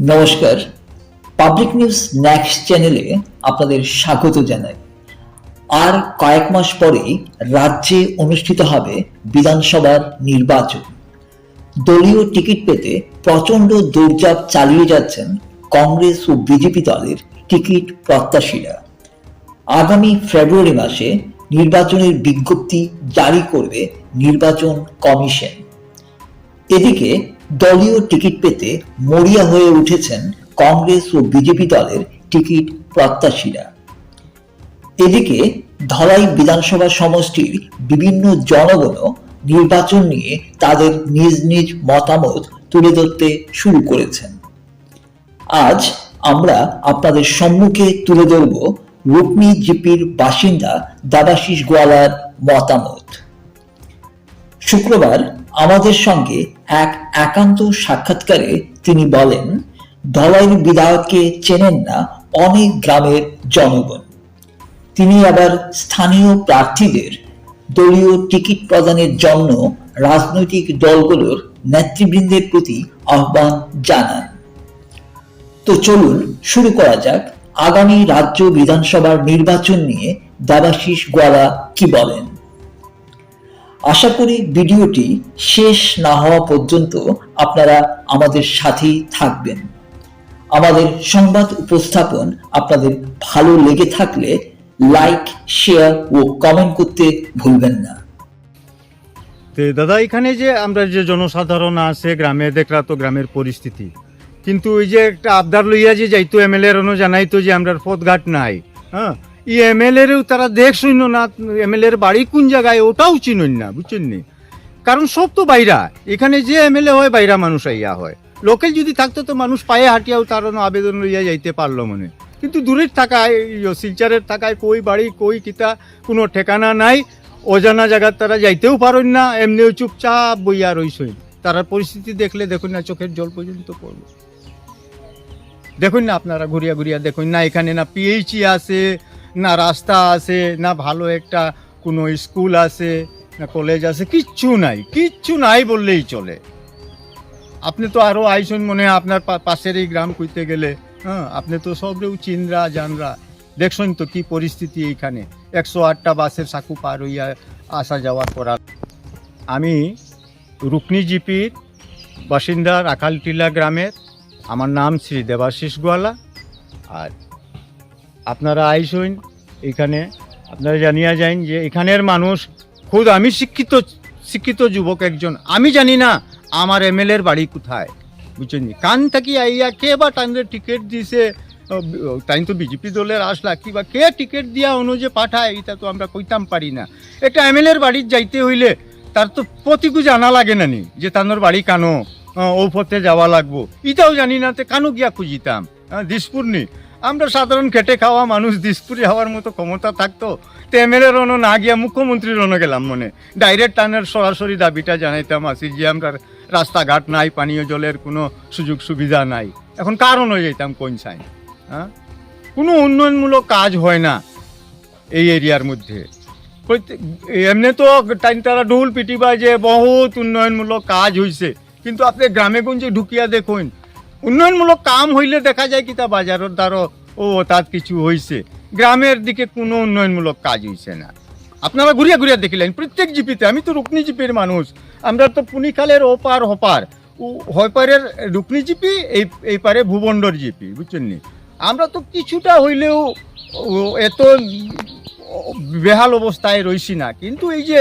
নমস্কার। Public news next চ্যানেলে আপনাদের স্বাগত জানাই। আর কয়েক মাস পরেই রাজ্যে অনুষ্ঠিত হবে বিধানসভার নির্বাচন। দলীয় টিকিট পেতে প্রচণ্ড দৌড়চাপ চালিয়ে যাচ্ছেন কংগ্রেস ও বিজেপি দলের টিকিট প্রত্যাশীরা। আগামী ফেব্রুয়ারি মাসে নির্বাচনের বিজ্ঞপ্তি জারি করবে নির্বাচন কমিশন। এদিকে দলীয় টিকিট পেতে মরিয়া হয়ে উঠেছেন কংগ্রেস ও বিজেপি দলের টিকিট প্রত্যাশীরা। এদিকে ধলাই বিধানসভা সমষ্টির বিভিন্ন জনগণও নির্বাচন নিয়ে তাদের নিজ নিজ মতামত তুলে ধরতে শুরু করেছেন। আজ আমরা আপনাদের সম্মুখে তুলে ধরব রুকনি জিপির বাসিন্দা দাদাশিস গোয়ালার মতামত। শুক্রবার আমাদের সঙ্গে এক একান্ত সাক্ষাৎকারে তিনি বলেন ধলাইয়ের বিধায়ককে চেনেন না অনেক গ্রামের জনগণ। তিনি আবার স্থানীয় প্রার্থীদের দলীয় টিকিট প্রদানের জন্য রাজনৈতিক দলগুলোর নেতৃবৃন্দের প্রতি আহ্বান জানান। তো চলুন শুরু করা যাক। আগামী রাজ্য বিধানসভার নির্বাচন নিয়ে দেবাশিস গোয়ালা কি বলেন? আশা করি ভিডিওটি শেষ না হওয়া পর্যন্ত আপনারা আমাদের সাথেই থাকবেন। আমাদের সংবাদ উপস্থাপন আপনাদের ভালো লেগে থাকলে লাইক শেয়ার ও কমেন্ট করতে ভুলবেন না। তো দাদা, এখানে যে আমরা যে জনসাধারণ আছে, গ্রামে দেখলা তো গ্রামের পরিস্থিতি। কিন্তু ওই যে একটা আবদার লইয়া যে যাইতো এম এল এর জানাইতো যে আমরা পথঘাট নাই হ্যাঁ? ই এম এল এরও তারা দেখ শুন না, এম এল এর বাড়ি কোন জায়গায়, ওটাও চিনুন না, বুঝছেন নি? কারণ সব তো বাইরা, এখানে যে এম এল এ হয়, বাইরা মানুষ আইয়া হয়। লোকাল যদি থাকতো তো মানুষ পায়ে হাঁটিয়াও তার আবেদন লইয়া যাইতে পারল মনে। কিন্তু দূরের থাকায় শিলচারের থাকায়, কই বাড়ি, কই কিতা, কোনো ঠিকানা নাই। অজানা জায়গার তারা যাইতেও পারেন না, এমনিও চুপচাপ বইয়া রইসই তারা পরিস্থিতি দেখলে দেখুন না, চোখের জল পর্যন্ত পড়বে। দেখুন না আপনারা ঘুরিয়া ঘুরিয়া দেখুন না, এখানে না পিএইচই আছে না রাস্তা আছে, না ভালো একটা কোনো স্কুল আছে, না কলেজ আছে, কিচ্ছু নাই কিচ্ছু নাই বললেই চলে। আপনি তো আরও আইসন মনে হয় আপনার পাশের এই গ্রাম কইতে গেলে। হ্যাঁ আপনি তো সবরেও চিনরা জানরা। দেখছেন তো কি পরিস্থিতি এইখানে। একশো আটটা বাসের সাকু পার হইয়া আসা যাওয়া করার আমি রুকনি জিপির বাসিন্দা রাখালটিলা গ্রামের। আমার নাম শ্রী দেবাশিস গোয়ালা। আর আপনারা আইসইন, এখানে আপনারা জানিয়া যাইন যে এখানের মানুষ খুদ আমি শিক্ষিত শিক্ষিত যুবক একজন। আমি জানি না আমার এম এর বাড়ি কোথায়, বুঝছেন? কান থাকি আইয়া কে বা টাইমে টিকিট দিছে তাই তো বিজেপি দলের আসলা কিবা কে টিকিট দিয়া অনুযায়ী পাঠায়, এটা তো আমরা কইতাম পারি না। একটা এম এল এর বাড়ির যাইতে হইলে তার তো প্রতিকু জানা লাগে না নি, যে তানোর বাড়ি কানো, ও পথে যাওয়া লাগবো। ইটাও জানি না তে কানো গিয়া খুঁজিতাম। দিসপুর নি আমরা সাধারণ খেটে খাওয়া মানুষ, দিসপুরে হওয়ার মতো ক্ষমতা থাকতো তো এম এল না গিয়া মুখ্যমন্ত্রীর অনো গেলাম মনে। ডাইরেক্ট টানের সরাসরি দাবিটা জানাইতাম আসি যে, আমরা রাস্তাঘাট নাই, পানীয় জলের কোনো সুযোগ সুবিধা নাই। এখন কারণ হয়ে যেতাম কোন সাইন হ্যাঁ? কোনো উন্নয়নমূলক কাজ হয় না এই এরিয়ার মধ্যে। এমনি তো টাইম তারা ঢোল পিটিবা যে বহুত উন্নয়নমূলক কাজ হয়েছে কিন্তু আপনি গ্রামে গঞ্জে ঢুকিয়া দেখুন উন্নয়নমূলক কাম হইলে দেখা যায় কি তা বাজারের দ্বারা ও তার কিছু হইছে। গ্রামের দিকে কোনো উন্নয়নমূলক কাজ হইছে না। আপনারা ঘুরিয়া ঘুরিয়া দেখিলেন, প্রত্যেক জিপিতে, আমি তো রুকনি জিপির মানুষ, আমরা তো পুনিখালের ওপার হপার। হয়পারের রুকনি জিপি, এই এই পারে ভুবন্ডর জিপি, বুঝছেন নি? আমরা তো কিছুটা হইলেও এত বেহাল অবস্থায় রইছি না। কিন্তু এই যে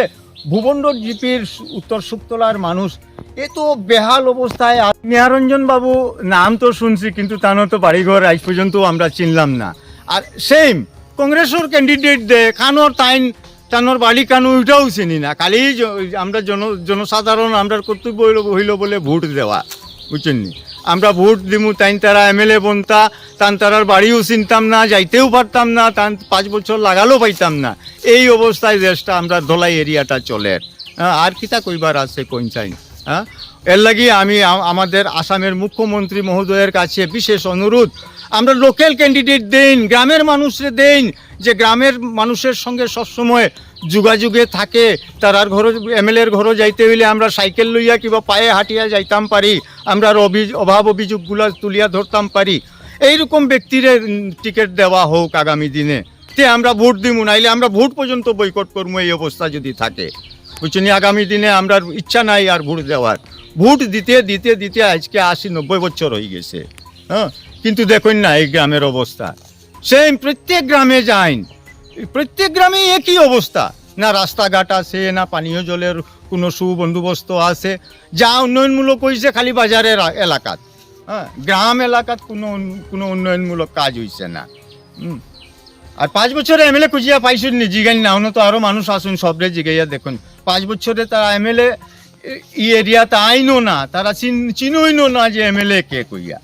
ভুবন্ডর জিপির উত্তর সুক্তলার মানুষ, এ তো বেহাল অবস্থায় নিহারঞ্জন বাবু, নাম তো শুনছি, কিন্তু তানো তো বাড়িঘর আজ পর্যন্ত আমরা চিনলাম না আর সেম, কংগ্রেসের ক্যান্ডিডেট দে কানোর তাইন, তানোর বাড়ি কানু ওইটাও চিনি না জ- আমরা জন জনসাধারণ আমরা কর্তব্য হইল বলে ভোট দেওয়া, বুঝছেন? আমরা ভোট দিমু, তাইন তারা এ বনতা, তান তারার বাড়িও চিনতাম না, যাইতেও পারতাম না, তান পাঁচ বছর লাগালেও পাইতাম না। এই অবস্থায় দেশটা আমরা ধলাই এরিয়াটা চলে। আর কিতা কইবার আছে কোন চাই হ্যাঁ এর লাগি আমি আমাদের আসামের মুখ্যমন্ত্রী মহোদয়ের কাছে বিশেষ অনুরোধ। আমরা লোকাল ক্যান্ডিডেট দেন গ্রামের মানুষরে দেন যে গ্রামের মানুষের সঙ্গে সবসময় যোগাযোগে থাকে। তারার ঘর এম এল এর ঘরও যাইতে হইলে আমরা সাইকেল লইয়া কিবা পায়ে হাঁটিয়া যাইতাম পারি। আমরা অভি- অভাব অভিযোগগুলো তুলিয়া ধরতাম পারি। এইরকম ব্যক্তিরে টিকিট দেওয়া হোক আগামী দিনে। তে আমরা ভোট দিব নাইলে আমরা ভোট পর্যন্ত বৈকট করব এই অবস্থা যদি থাকে। বুঝছেন আগামী দিনে আমরা ইচ্ছা নাই আর ভোট দেওয়ার। ভোট দিতে দিতে দিতে আজকে আশি নব্বই বছর হয়ে গেছে। হ্যাঁ? কিন্তু দেখুন না, এই গ্রামের অবস্থা। সেম প্রত্যেক গ্রামে যাইন। প্রত্যেক গ্রামে একই অবস্থা। না রাস্তাঘাট আছে, না পানীয় জলের কোনো সুবন্দোবস্ত আছে, যা উন্নয়নমূলক হয়েছে খালি বাজারের এলাকাত। হ্যাঁ? গ্রাম এলাকাত কোনো কোনো উন্নয়নমূলক কাজ হয়েছে না। আর পাঁচ বছরে এম এল এ খুঁজিয়া পাইছেন নি, জিগাইন না তো আরও মানুষ আসুন সবরে জিগাইয়া দেখুন। পাঁচ বছরে তারা এম এল এ, ই এরিয়াতে আইনও না, তারা চিন চিনইনো না যে এম এল এ কে কইয়া।